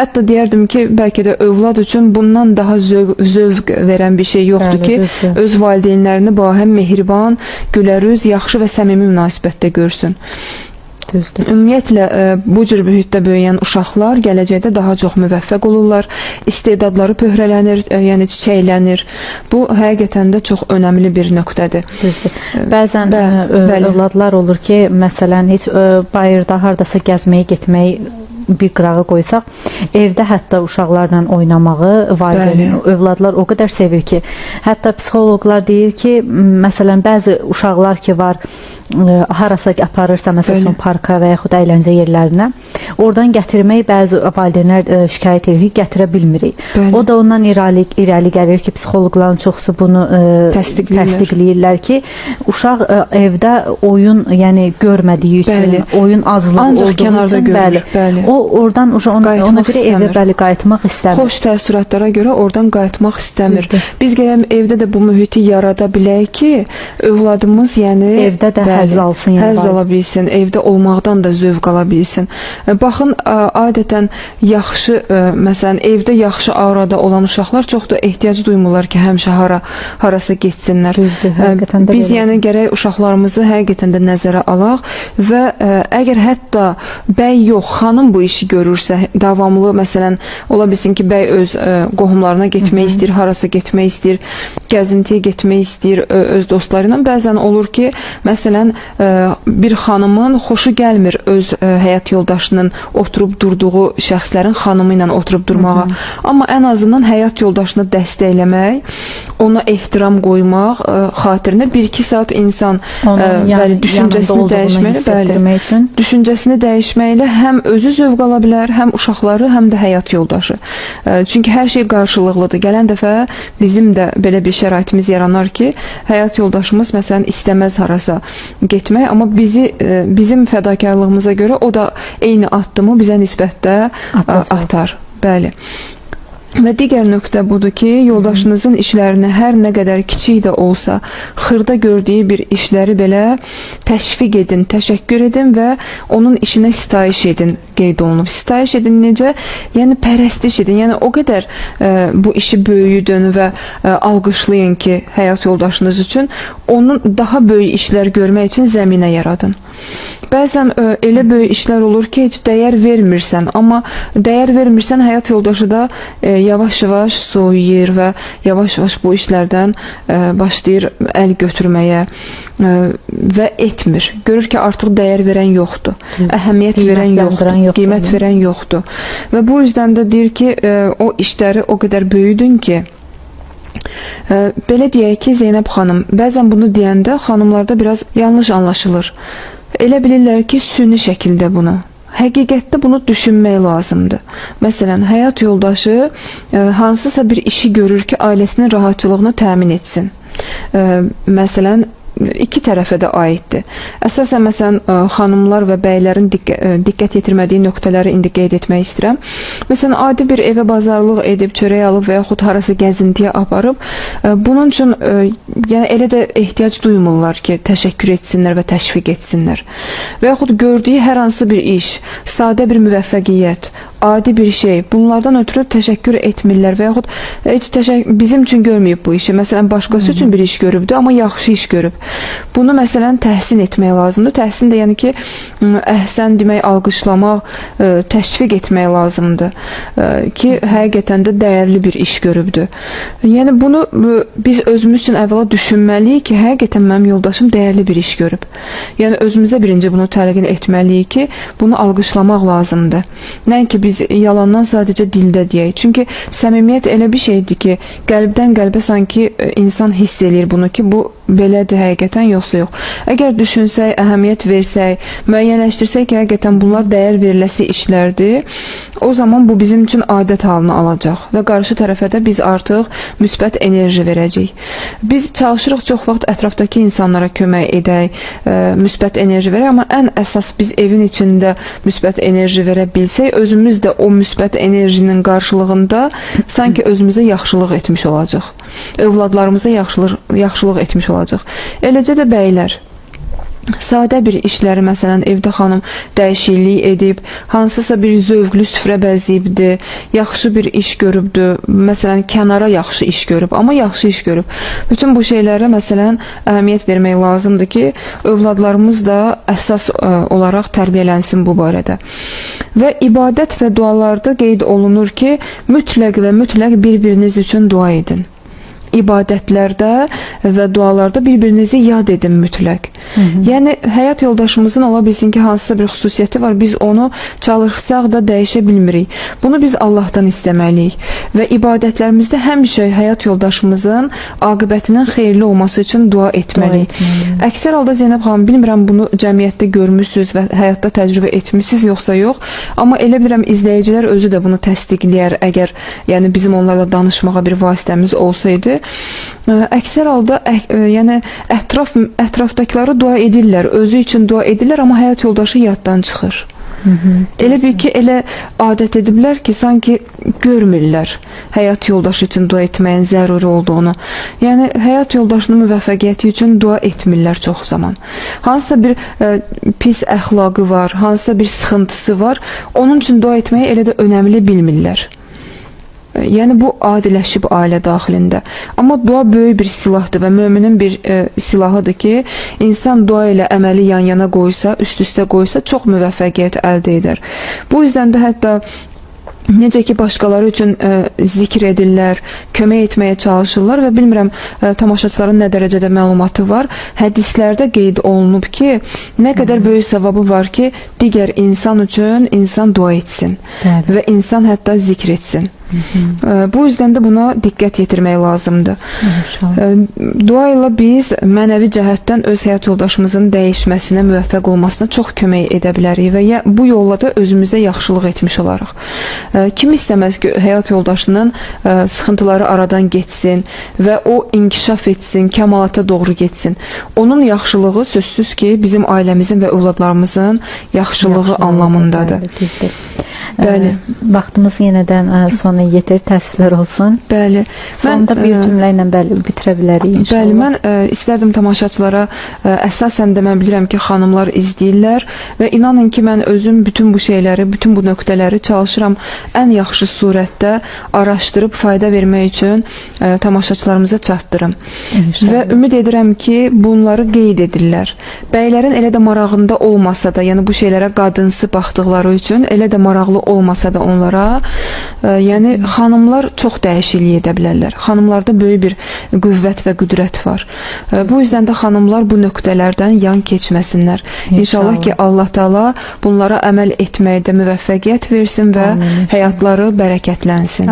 Hətta deyərdim ki, bəlkə də övlad üçün bundan daha zövq, zövq verən bir şey yoxdur Bəli, ki, düzdür. öz valideynlərini bahəm mehriban, gülərüz, yaxşı və səmimi münasibətdə görsün. Düzdür. Ümumiyyətlə ə, bu cür mühitdə böyüyən uşaqlar gələcəkdə daha çox müvəffəq olurlar, istedadları pöhrələnir, ə, yəni çiçəklənir. Bu həqiqətən də çox önəmli bir nöqtədir. Düzdür. Bəzən Bə- bəli. övladlar olur ki, məsələn, heç bayırda hardasa gəzməyə getmək bir qırağa qoysaq, evdə hətta uşaqlarla oynamağı valideyn övladlar o qədər sevir ki, hətta psixoloqlar deyir ki, məsələn, bəzi uşaqlar ki var, harasa aparırsa məsələn Bəli. parka və yaxud əyləncə yerlərinə, oradan gətirmək bəzi valideynlər ə, şikayət edir ki, gətirə bilmirik. Bəli. O da ondan irəli irəli gəlir ki, psixoloqların çoxusu bunu ə, Təsdiqləyirlər. təsdiqləyirlər ki, uşaq ə, evdə oyun, yəni görmədiyi üçün, Bəli. oyun azlığı Ancaq kənarda üçün, görür, bəli. bəli. O oradan uşaq ona, ona Qayıtmaq görə evə istəmir. bəli qayıtmaq istəmir. Xoş təəssüratlara görə oradan qayıtmaq istəmir. Biz gələm evdə də bu mühiti yarada bilək ki, övladımız yəni Evdə də həzz alsın, Həzz ala bilsin, evdə olmaqdan da zövq ala bilsin. E, Baxın, adətən yaxşı, e, məsələn, evdə yaxşı aurada olan uşaqlar çox da ehtiyac duymurlar ki, həmişə hara harasa getsinlər. Düzdür, E, həqiqətən də Biz belədir. yəni gərək uşaqlarımızı həqiqətən də nəzərə alaq və əgər hətta bəy yox, xanım bu işi görürsə, davamlı məsələn, ola bilsin ki, bəy öz ə, qohumlarına getmək istəyir, harasa getmək istəyir, gəzintiyə getmək istəyir öz dostları ilə. Bəzən olur ki, məsələn, ə, bir xanımın xoşu gəlmir öz ə, həyat yoldaşının oturub durduğu şəxslərin xanımı ilə oturub durmağa. Amma ən azından həyat yoldaşını dəstəkləmək, ona ehtiram qoymaq ə, xatirinə 1-2 saat insan Onun ə, yan- bəli düşüncəsini dəyişməli, bəli. üçün. Düşüncəsini dəyişməklə həm özü zövq ala bilər, həm uşaqları, həm də həyat yoldaşı. Ə, Çünki hər şey qarşılıqlıdır. Gələn dəfə bizim də belə bir şəraitimiz yaranar ki, həyat yoldaşımız məsələn istəməz harasa getmək, amma bizi ə, bizim fədakarlığımıza görə o da eyni addımı bizə nisbətdə ə, atar. Bəli. Və digər nöqtə budur ki, yoldaşınızın işlərini hər nə qədər kiçik də olsa, xırda gördüyü bir işləri belə təşviq edin, təşəkkür edin və onun işinə sitayiş edin, qeyd olunub. Sitayiş edin necə? Yəni pərəstiş edin. Yəni o qədər ə, bu işi böyüdün və ə, alqışlayın ki, həyat yoldaşınız üçün onun daha böyük işlər görmək üçün zəminə yaradın. Bəzən ə, elə böyük işlər olur ki, heç dəyər vermirsən, amma dəyər vermirsən, həyat yoldaşı da ə, yavaş-yavaş soyuyur və yavaş-yavaş bu işlərdən ə, başlayır əl götürməyə ə, və etmir. Görür ki, artıq dəyər verən yoxdur. Əhəmiyyət verən yoxdur, yoxdur. qiymət verən yoxdur. Və bu üzdən də deyir ki, ə, o işləri o qədər böyüdün ki, Belə deyək ki, Zeynəb xanım, bəzən bunu deyəndə xanımlarda biraz yanlış anlaşılır. Elə bilirlər ki, süni şəkildə bunu. Həqiqətdə bunu düşünmək lazımdır. Məsələn, həyat yoldaşı ə, hansısa bir işi görür ki, ailəsinin rahatçılığını təmin etsin. Ə, Məsələn, iki tərəfə də aiddir. Əsasən məsələn ə, xanımlar və bəylərin diqqət, ə, diqqət yetirmədiyi nöqtələri indi qeyd etmək istəyirəm. Məsələn, adi bir evə bazarlıq edib çörək alıb və yaxud harasa gəzintiyə aparıb, ə, bunun üçün yəni elə də ehtiyac duymurlar ki, təşəkkür etsinlər və təşviq etsinlər. Və yaxud gördüyü hər hansı bir iş, sadə bir müvəffəqiyyət, adi bir şey, bunlardan ötürü təşəkkür etmirlər və yaxud heç təşəkkür bizim üçün görməyib bu işi. Məsələn, başqası üçün bir iş görübdü, amma yaxşı iş görüb. Bunu məsələn təhsin etmək lazımdır. Təhsin də yəni ki, m, əhsən demək, alqışlamaq, ə, təşviq etmək lazımdır ki, həqiqətən də dəyərli bir iş görübdü. Yəni bunu ə, biz özümüz üçün əvvəla düşünməliyik ki, həqiqətən mənim yoldaşım dəyərli bir iş görüb. Yəni özümüzə birinci bunu təlqin etməliyik ki, bunu alqışlamaq lazımdır. Nəinki biz yalandan sadəcə dildə deyək. Çünki səmimiyyət elə bir şeydir ki, qəlbdən qəlbə sanki insan hiss eləyir bunu ki, bu belədir həqiqətən yoxsa yox. Əgər düşünsək, əhəmiyyət versək, müəyyənləşdirsək ki, həqiqətən bunlar dəyər veriləsi işlərdir, o zaman bu bizim üçün adət halını alacaq və qarşı tərəfə də biz artıq müsbət enerji verəcəyik. Biz çalışırıq çox vaxt ətrafdakı insanlara kömək edək, ə, müsbət enerji verək, amma ən əsas biz evin içində müsbət enerji verə bilsək, özümüz də o müsbət enerjinin qarşılığında sanki özümüzə yaxşılıq etmiş olacaq. Övladlarımıza yaxşılıq yaxşılıq etmiş olacaq. Eləcə də bəylər sadə bir işləri məsələn evdə xanım dəyişiklik edib, hansısa bir zövqlü süfrə bəzəyibdi, yaxşı bir iş görübdü, məsələn kənara yaxşı iş görüb, amma yaxşı iş görüb. Bütün bu şeylərə məsələn əhəmiyyət vermək lazımdır ki, övladlarımız da əsas ə, olaraq tərbiyələnsin bu barədə. Və ibadət və dualarda qeyd olunur ki, mütləq və mütləq bir-biriniz üçün dua edin. İbadətlərdə və dualarda bir-birinizi yad edin mütləq. Yəni həyat yoldaşımızın ola bilsin ki, hansısa bir xüsusiyyəti var, biz onu çalışsaq da dəyişə bilmirik. Bunu biz Allahdan istəməliyik və ibadətlərimizdə həmişə həyat yoldaşımızın aqibətinin xeyirli olması üçün dua etməliyik. etməliyik. Əksər halda Zeynəb xanım bilmirəm bunu cəmiyyətdə görmüsüz və həyatda təcrübə etmisiniz yoxsa yox, amma elə bilirəm izləyicilər özü də bunu təsdiqləyər əgər yəni bizim onlarla danışmağa bir vasitəmiz olsaydı. Ə, Əksər halda ə, ə, yəni ətraf ətrafdakıları dua edirlər, özü üçün dua edirlər, amma həyat yoldaşı yaddan çıxır. Elə bil ki, elə adət ediblər ki, sanki görmürlər həyat yoldaşı üçün dua etməyin zəruri olduğunu. Yəni həyat yoldaşının müvəffəqiyyəti üçün dua etmirlər çox zaman. Hansısa bir ə, pis əxlaqı var, hansısa bir sıxıntısı var, onun üçün dua etməyi elə də önəmli bilmirlər. E, Yəni bu adiləşib ailə daxilində. Amma dua böyük bir silahdır və möminin bir e, silahıdır ki, insan dua ilə əməli yan-yana qoysa, üst-üstə qoysa çox müvəffəqiyyət əldə edər. Bu yüzdən də hətta necə ki başqaları üçün ə, zikr edirlər, kömək etməyə çalışırlar və bilmirəm ə, tamaşaçıların nə dərəcədə məlumatı var. Hədislərdə qeyd olunub ki, nə qədər böyük savabı var ki, digər insan üçün insan dua etsin Bəli. və insan hətta zikr etsin. Ə, Bu yüzdən də buna diqqət yetirmək lazımdır. Ə, Dua ilə biz mənəvi cəhətdən öz həyat yoldaşımızın dəyişməsinə, müvəffəq olmasına çox kömək edə bilərik və ya bu yolla da özümüzə yaxşılıq etmiş olarıq. Ə, Kim istəməz ki, həyat yoldaşının ə, sıxıntıları aradan getsin və o inkişaf etsin, kəmalata doğru getsin. Onun yaxşılığı sözsüz ki, bizim ailəmizin və övladlarımızın yaxşılığı Yaxşı, anlamındadır. Bəli. Bəli. Ə, Vaxtımız yenidən ə, sona yetir. Təəssüflər olsun. Bəli. Sonda bir ə, cümlə ilə bəli bitirə bilərik inşallah. Bəli, mən ə, istərdim tamaşaçılara ə, əsasən də mən bilirəm ki, xanımlar izləyirlər və inanın ki, mən özüm bütün bu şeyləri, bütün bu nöqtələri çalışıram ən yaxşı surətdə araşdırıb fayda vermək üçün ə, tamaşaçılarımıza çatdırım. İnşallah. Və ümid edirəm ki, bunları qeyd edirlər. Bəylərin elə də marağında olmasa da, yəni bu şeylərə qadınsı baxdıqları üçün elə də maraqlı olmasa da onlara, ə, yəni xanımlar çox dəyişiklik edə bilərlər. Xanımlarda böyük bir qüvvət və qüdrət var. Ə, Bu yüzdən də xanımlar bu nöqtələrdən yan keçməsinlər. İnşallah, İnşallah. ki, Allah Taala bunlara əməl etməkdə müvəffəqiyyət versin və Amin, həyatları bərəkətlənsin.